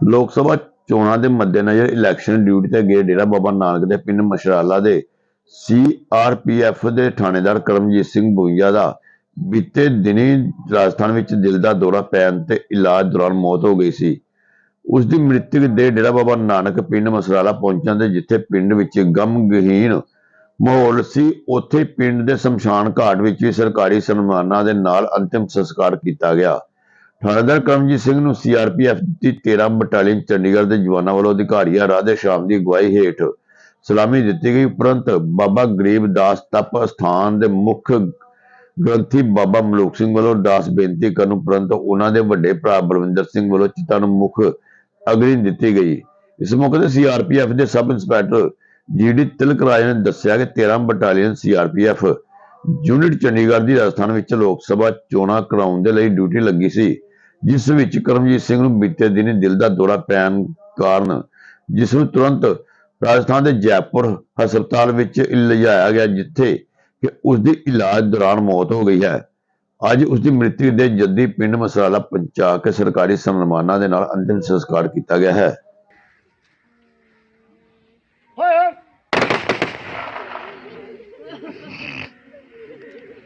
ਲੋਕ ਸਭਾ ਚੋਣਾਂ ਦੇ ਮੱਦੇਨਜ਼ਰ ਇਲੈਕਸ਼ਨ ਡਿਊਟੀ ਤੇ ਗਏ ਡੇਰਾ ਬਾਬਾ ਨਾਨਕ ਦੇ ਪਿੰਡ ਮਸ਼ਰਾਲਾ ਦੇ ਸੀਆਰਪੀਐਫ ਦੇ ਥਾਣੇਦਾਰ ਕਰਮਜੀਤ ਸਿੰਘ ਬੁਈਆ ਦਾ ਬੀਤੇ ਦਿਨੀ ਰਾਜਸਥਾਨ ਵਿੱਚ ਦਿਲ ਦਾ ਦੌਰਾ ਪੈਣ ਤੇ ਇਲਾਜ ਦੌਰਾਨ ਮੌਤ ਹੋ ਗਈ ਸੀ। ਉਸ ਦੀ ਮ੍ਰਿਤਕ ਦੇ ਡੇਰਾ ਬਾਬਾ ਨਾਨਕ ਪਿੰਡ ਮਸਰਾਲਾ ਪਹੁੰਚਣ ਤੇ ਜਿੱਥੇ ਪਿੰਡ ਵਿੱਚ ਗਮਗਹੀਣ ਮਾਹੌਲ ਸੀ, ਉੱਥੇ ਪਿੰਡ ਦੇ ਸ਼ਮਸ਼ਾਨ ਘਾਟ ਵਿੱਚ ਵੀ ਸਰਕਾਰੀ ਸਨਮਾਨਾਂ ਦੇ ਨਾਲ ਅੰਤਿਮ ਸੰਸਕਾਰ ਕੀਤਾ ਗਿਆ। ਥਾਣੇਦਾਰ ਕਰਮਜੀਤ ਸਿੰਘ ਨੂੰ ਸੀਆਰਪੀਐਫ ਦੀ 13 ਬਟਾਲੀਅਨ ਚੰਡੀਗੜ੍ਹ ਦੇ ਜਵਾਨਾਂ ਵੱਲੋਂ ਅਧਿਕਾਰੀਆਂ ਰਾਧੇ ਸ਼ਾਮ ਦੀ ਅਗਵਾਈ ਹੇਠ ਸਲਾਮੀ ਦਿੱਤੀ ਗਈ। ਉਪਰੰਤ ਬਾਬਾ ਗਰੀਬ ਦਾਸ ਤਪ ਸਥਾਨ ਦੇ ਮੁੱਖ ਗ੍ਰੰਥੀ ਬਾਬਾ ਮਲੂਕ ਸਿੰਘ ਵੱਲੋਂ ਦਾਸ ਬੇਨਤੀ ਕਰਨ ਉਪਰੰਤ ਉਹਨਾਂ ਦੇ ਵੱਡੇ ਭਰਾ ਬਲਵਿੰਦਰ ਸਿੰਘ ਵੱਲੋਂ ਚਿਤਾ ਨੂੰ ਮੁੱਖ ਅਗਨੀ ਦਿੱਤੀ ਗਈ। ਇਸ ਮੌਕੇ ਤੇ ਸੀਆਰਪੀਐਫ ਦੇ sub inspector GD Tilak Raj ਨੇ ਦੱਸਿਆ ਕਿ 13 ਬਟਾਲੀਅਨ ਸੀਆਰਪੀਐਫ ਯੂਨਿਟ ਚੰਡੀਗੜ੍ਹ ਦੀ ਰਾਜਸਥਾਨ ਵਿੱਚ ਲੋਕ ਸਭਾ ਚੋਣਾਂ ਕਰਾਉਣ ਦੇ ਲਈ ਡਿਊਟੀ ਲੱਗੀ ਸੀ, ਜਿਸ ਵਿੱਚ ਕਰਮਜੀਤ ਸਿੰਘ ਨੂੰ ਬੀਤੇ ਦਿਨੀ ਦਿਲ ਦਾ ਦੌਰਾ ਪੈਣ ਕਾਰਨ ਜਿਸ ਨੂੰ ਤੁਰੰਤ ਰਾਜਸਥਾਨ ਦੇ ਜੈਪੁਰ ਹਸਪਤਾਲ ਵਿੱਚ ਲਿਜਾਇਆ ਗਿਆ, ਜਿੱਥੇ ਕਿ ਉਸ ਦੀ ਇਲਾਜ ਦੌਰਾਨ ਮੌਤ ਹੋ ਗਈ ਹੈ। ਅੱਜ ਉਸ ਦੀ ਮ੍ਰਿਤਕ ਦੇ ਜੱਦੀ ਪਿੰਡ ਮਸਰਾਲਾ ਪਹੁੰਚਾ ਕੇ ਸਰਕਾਰੀ ਸਨਮਾਨਾਂ ਦੇ ਨਾਲ ਅੰਤਿਮ ਸੰਸਕਾਰ ਕੀਤਾ ਗਿਆ ਹੈ ਹੋਏ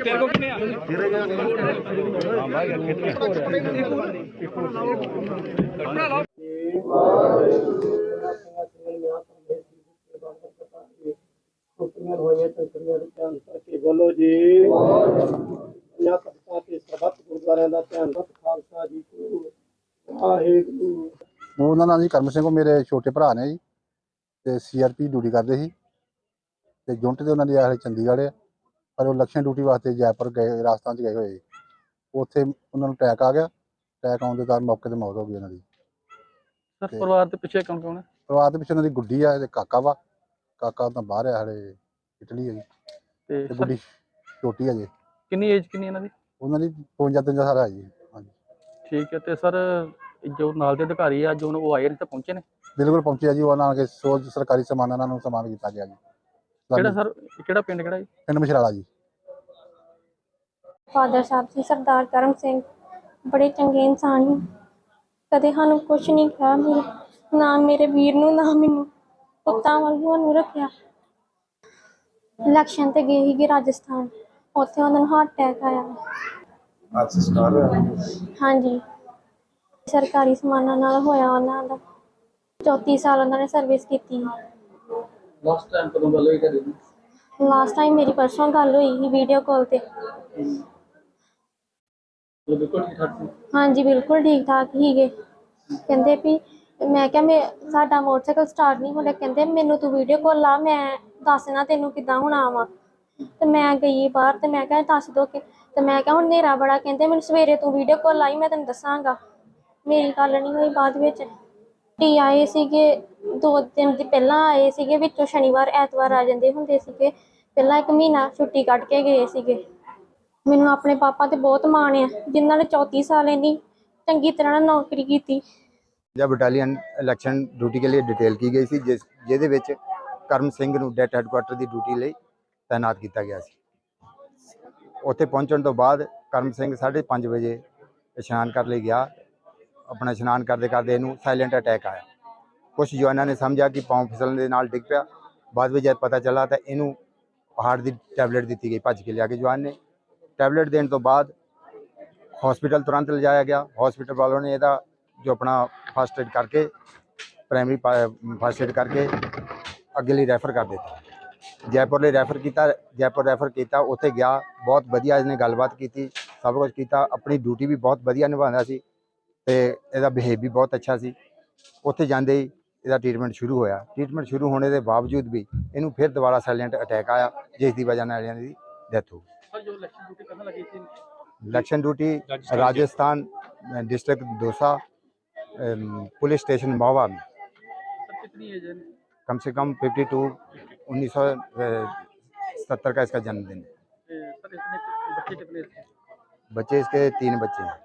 ਇੱਕ ਫਾਇਰ ਤੀਸਰੀ ਗੋਲੀ ਫਾਇਰ ਪੇਸਕਾ ਫਾਇਰ God! Helicopter! ਛੁੱਟੀਆਂ ਹੋਈਆਂ ਛੁੱਟੀਆਂ ਦੇ ਧਿਆਨ ਕਰਕੇ ਬੋਲੋ ਜੀ ਪੰਜਾਹ ਤਖਤਾਂ ਤੇ ਸਰਬੱਤ ਗੁਰਦੁਆਰਿਆਂ ਦਾ ਧਿਆਨ ਰੱਖ ਖਾਲਸਾ ਜੀ ਕੋ ਵਾਹਿਗੁਰੂ ਉਹਨਾਂ ਨਾਲ ਜੀ ਕਰਮ ਸਿੰਘ ਉਹ ਮੇਰੇ ਛੋਟੇ ਭਰਾ ਨੇ ਜੀ, ਤੇ ਸੀਆਰਪੀ ਡਿਊਟੀ ਕਰਦੇ ਸੀ, ਤੇ ਯੂਨਿਟ ਦੇ ਉਹਨਾਂ ਦੀ ਆਹਲੇ ਚੰਡੀਗੜ੍ਹ ਆ ਪਰ ਉਹ ਇਲੈਕਸ਼ਨ ਡਿਊਟੀ ਵਾਸਤੇ ਜੈਪੁਰ ਗਏ ਰਾਜਸਥਾਨ ਚ ਗਏ ਹੋਏ। ਉੱਥੇ ਉਹਨਾਂ ਨੂੰ ਅਟੈਕ ਆ ਗਿਆ। ਅਟੈਕ ਆਉਣ ਦੇ ਕਾਰਨ ਮੌਕੇ ਤੇ ਮੌਤ ਹੋ ਗਈ ਉਹਨਾਂ ਦੀ। ਸਰ ਤੇ- ਪਰਿਵਾਰ ਦੇ ਪਿੱਛੇ ਕੌਣ ਕੌਣ ਹੈ? ਪਰਿਵਾਰ ਦੇ ਪਿੱਛੇ ਉਹਨਾਂ ਦੀ ਗੁੱਡੀ ਆ ਤੇ ਕਾਕਾ ਵਾ। ਕਾਕਾ ਤਾਂ ਬਾਹਰ ਆ ਹਲੇ ਇਟਲੀ ਹੈ ਜੀ। ਤੇ ਤੇ ਸਰ ਗੁੱਡੀ ਛੋਟੀ ਹੈ ਜੀ। ਕਿੰਨੀ ਏਜ ਕਿੰਨੀ ਇਹਨਾਂ ਦੀ? ਉਹਨਾਂ ਦੀ 52 ਤਿੰਨ ਸਾਲ ਹੈ ਜੀ ਹਾਂਜੀ। ਠੀਕ ਹੈ ਤੇ ਸਰ ਜੋ ਨਾਲ ਦੇ ਅਧਿਕਾਰੀ ਆ ਜੋ ਉਹ ਆਏ ਨੇ ਤਾਂ ਪਹੁੰਚੇ ਨੇ? ਬਿਲਕੁਲ ਪਹੁੰਚਿਆ ਜੀ ਉਹਨਾਂ ਨਾਲ ਕੇ ਸੋਚ ਸਰਕਾਰੀ ਸਨਮਾਨਾਂ ਨਾਲ ਨੂੰ ਸਨਮਾਨ ਕੀਤਾ ਗਿਆ ਜੀ। ਕਿਹੜਾ ਸਰ ਕਿਹੜਾ ਪਿੰਡ ਕਿਹੜਾ ਜੀ? ਪਿੰਡ ਮਸ਼ਰਾਲਾ ਜੀ। ਫਾਦਰ ਸਾਹਿਬ ਸੀ ਸਰਦਾਰ ਕਰਮ ਸਿੰਘ। ਬੜੇ ਚੰਗੇ ਇਨਸਾਨ ਸੀ ਕਦੇ ਸਾਨੂੰ ਕੁਝ ਨਹੀਂ ਕਿਹਾ ਮੇਰੇ ਨਾ ਮੇਰੇ ਵੀਰ ਨੂੰ ਨਾ ਮੈਨੂੰ। ਪੁੱਤਾਂ ਵਾਂਗੂ ਨੂੰ ਰੱਖਿਆ। ਇਲੈਕਸ਼ਨ ਤੇ ਗਏ ਸੀਗੇ ਰਾਜਸਥਾਨ। ਉੱਥੇ ਉਹਨਾਂ ਨੂੰ ਹਾਰਟ ਅਟੈਕ ਆਇਆ। ਹਾਂਜੀ। ਸਰਕਾਰੀ ਸਮਾਨਾਂ ਨਾਲ ਹੋਇਆ ਉਹਨਾਂ ਦਾ। 34 ਸਾਲ ਉਹਨਾਂ ਨੇ ਸਰਵਿਸ ਕੀਤੀ। ਲਾਸਟ ਟਾਈਮ ਕਦੋਂ ਗੱਲ ਹੋਈ ਤੁਹਾਡੀ? ਲਾਸਟ ਟਾਈਮ ਮੇਰੀ ਪਰਸੋਂ ਗੱਲ ਹੋਈ ਸੀ ਵੀਡੀਓ ਕਾਲ ਤੇ। ਬਿਲਕੁਲ ਠੀਕ ਠਾਕ ਸੀ? ਹਾਂਜੀ ਬਿਲਕੁਲ ਠੀਕ ਠਾਕ ਹੀਗੇ ਕਹਿੰਦੇ ਵੀ ਮੈਂ ਕਿਹਾ ਮੈਂ ਸਾਡਾ ਮੋਟਰਸਾਈਕਲ ਸਟਾਰਟ ਨਹੀਂ ਹੁੰਦਾ ਕਹਿੰਦੇ ਮੈਨੂੰ ਤੂੰ ਵੀਡੀਓ ਕਾਲ ਲਾ ਮੈਂ ਦੱਸਣਾ ਤੈਨੂੰ ਕਿੱਦਾਂ ਹੋਣਾ ਵਾ ਤੇ ਮੈਂ ਗਈ ਬਾਹਰ ਤੇ ਮੈਂ ਕਿਹਾ ਦੱਸ ਦੋ ਕਿ ਤੇ ਮੈਂ ਕਿਹਾ ਹੁਣ ਹਨੇਰਾ ਬੜਾ ਕਹਿੰਦੇ ਮੈਨੂੰ ਸਵੇਰੇ ਤੂੰ ਵੀਡੀਓ ਕਾਲ ਲਾਈ ਮੈਂ ਤੈਨੂੰ ਦੱਸਾਂਗਾ। ਮੇਰੀ ਗੱਲ ਨਹੀਂ ਹੋਈ ਬਾਅਦ ਵਿੱਚ। ਟੀ ਆਏ ਸੀਗੇ, ਦੋ ਦਿਨ ਦੀ ਪਹਿਲਾਂ ਆਏ ਸੀਗੇ, ਵਿੱਚੋਂ ਸ਼ਨੀਵਾਰ, ਐਤਵਾਰ ਆ ਜਾਂਦੇ ਹੁੰਦੇ ਸੀਗੇ। ਪਹਿਲਾਂ ਇੱਕ ਮਹੀਨਾ ਛੁੱਟੀ ਕੱਢ ਕੇ ਗਏ ਸੀਗੇ। ਮੈਨੂੰ ਆਪਣੇ ਪਾਪਾ ਤੇ ਬਹੁਤ ਮਾਣ ਆ, ਜਿਨ੍ਹਾਂ ਨੇ 34 ਸਾਲ ਇੰਨੀ ਚੰਗੀ ਤਰ੍ਹਾਂ ਨਾਲ ਨੌਕਰੀ ਕੀਤੀ। ਜਾਂ ਬਟਾਲੀਅਨ ਇਲੈਕਸ਼ਨ ਡਿਊਟੀ ਲਈ ਡਿਟੇਲ ਕੀ ਗਈ ਸੀ, ਜਿਸ, ਜਿਹਦੇ ਵਿੱਚ ਕਰਮ ਸਿੰਘ ਨੂੰ ਡੈਟ ਹੈਡਕੁਆਟਰ ਦੀ ਡਿਊਟੀ ਲਈ ਤਾਇਨਾਤ ਕੀਤਾ ਗਿਆ ਸੀ। ਉੱਥੇ ਪਹੁੰਚਣ ਤੋਂ ਬਾਅਦ ਕਰਮ ਸਿੰਘ 5:30 ਵਜੇ ਇਸ਼ਨਾਨ ਕਰ ਲਈ ਗਿਆ ਆਪਣਾ ਇਸ਼ਨਾਨ ਕਰਦੇ ਕਰਦੇ ਇਹਨੂੰ ਸਾਇਲੈਂਟ ਅਟੈਕ ਆਇਆ। ਕੁਝ ਜਵਾਨਾਂ ਨੇ ਸਮਝਿਆ ਕਿ ਪਾਉਂ ਫਿਸਲਣ ਦੇ ਨਾਲ ਡਿੱਗ ਪਿਆ। ਬਾਅਦ ਵਿੱਚ ਜਦ ਪਤਾ ਚੱਲਾ ਤਾਂ ਇਹਨੂੰ ਹਾਰਟ ਦੀ ਟੈਬਲੇਟ ਦਿੱਤੀ ਗਈ, ਭੱਜ ਕੇ ਲਿਆ ਕੇ ਜਵਾਨ ਨੇ। ਟੈਬਲੇਟ ਦੇਣ ਤੋਂ ਬਾਅਦ ਹਸਪੀਟਲ ਤੁਰੰਤ ਲਿਜਾਇਆ ਗਿਆ। ਹਸਪੀਟਲ ਵਾਲੋਂ ਨੇ ਇਹਦਾ ਜੋ ਆਪਣਾ ਫਸਟ ਏਡ ਕਰਕੇ ਪ੍ਰਾਇਮਰੀ ਫਸਟ ਏਡ ਕਰਕੇ ਅੱਗੇ ਲਈ ਰੈਫਰ ਕਰ ਦਿੱਤਾ। ਜੈਪੁਰ ਲਈ ਰੈਫਰ ਕੀਤਾ, ਜੈਪੁਰ ਰੈਫਰ ਕੀਤਾ, ਉੱਥੇ ਗਿਆ। ਬਹੁਤ ਵਧੀਆ ਇਸਨੇ ਗੱਲਬਾਤ ਕੀਤੀ, ਸਭ ਕੁਝ ਕੀਤਾ। ਆਪਣੀ ਡਿਊਟੀ ਵੀ ਬਹੁਤ ਵਧੀਆ ਨਿਭਾਉਂਦਾ ਸੀ। ਤੇ ਇਹਦਾ ਬਿਹੇਵ ਵੀ ਬਹੁਤ ਅੱਛਾ ਸੀ ਉੱਥੇ ਜਾਂਦੇ ਹੀ ਇਹਦਾ ਟ੍ਰੀਟਮੈਂਟ ਸ਼ੁਰੂ ਹੋਇਆ ਟ੍ਰੀਟਮੈਂਟ ਸ਼ੁਰੂ ਹੋਣੇ ਦੇ ਬਾਵਜੂਦ ਵੀ ਇਹਨੂੰ ਫਿਰ ਦੁਬਾਰਾ ਸਾਇਲੈਂਟ ਅਟੈਕ ਆਇਆ ਜਿਸ ਦੀ ਵਜ੍ਹਾ ਨਾਲ ਇਹਦੀ ਡੈਥ ਹੋ ਗਈ ਸਰ ਜੋ ਇਲੈਕਸ਼ਨ ਡਿਊਟੀ ਕਰਨ ਲੱਗੀ ਸੀ election duty Rajasthan district Dausa um, police station Mahoba में सर कितनी एज है कम से कम 52 उन्नीस सौ सत्तर का इसका जन्मदिन है ए, सर इसमें बच्चे कितने थे बच्चे इसके तीन बच्चे हैं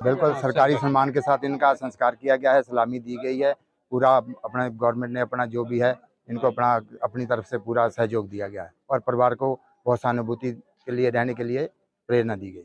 बिल्कुल सरकारी सम्मान के साथ इनका संस्कार किया गया है सलामी दी गई है। पूरा अपना गवर्नमेंट ने अपना जो भी है इनको अपना अपनी तरफ़ से पूरा सहयोग दिया गया है और परिवार को बहुत सहानुभूति के लिए रहने के लिए प्रेरणा दी गई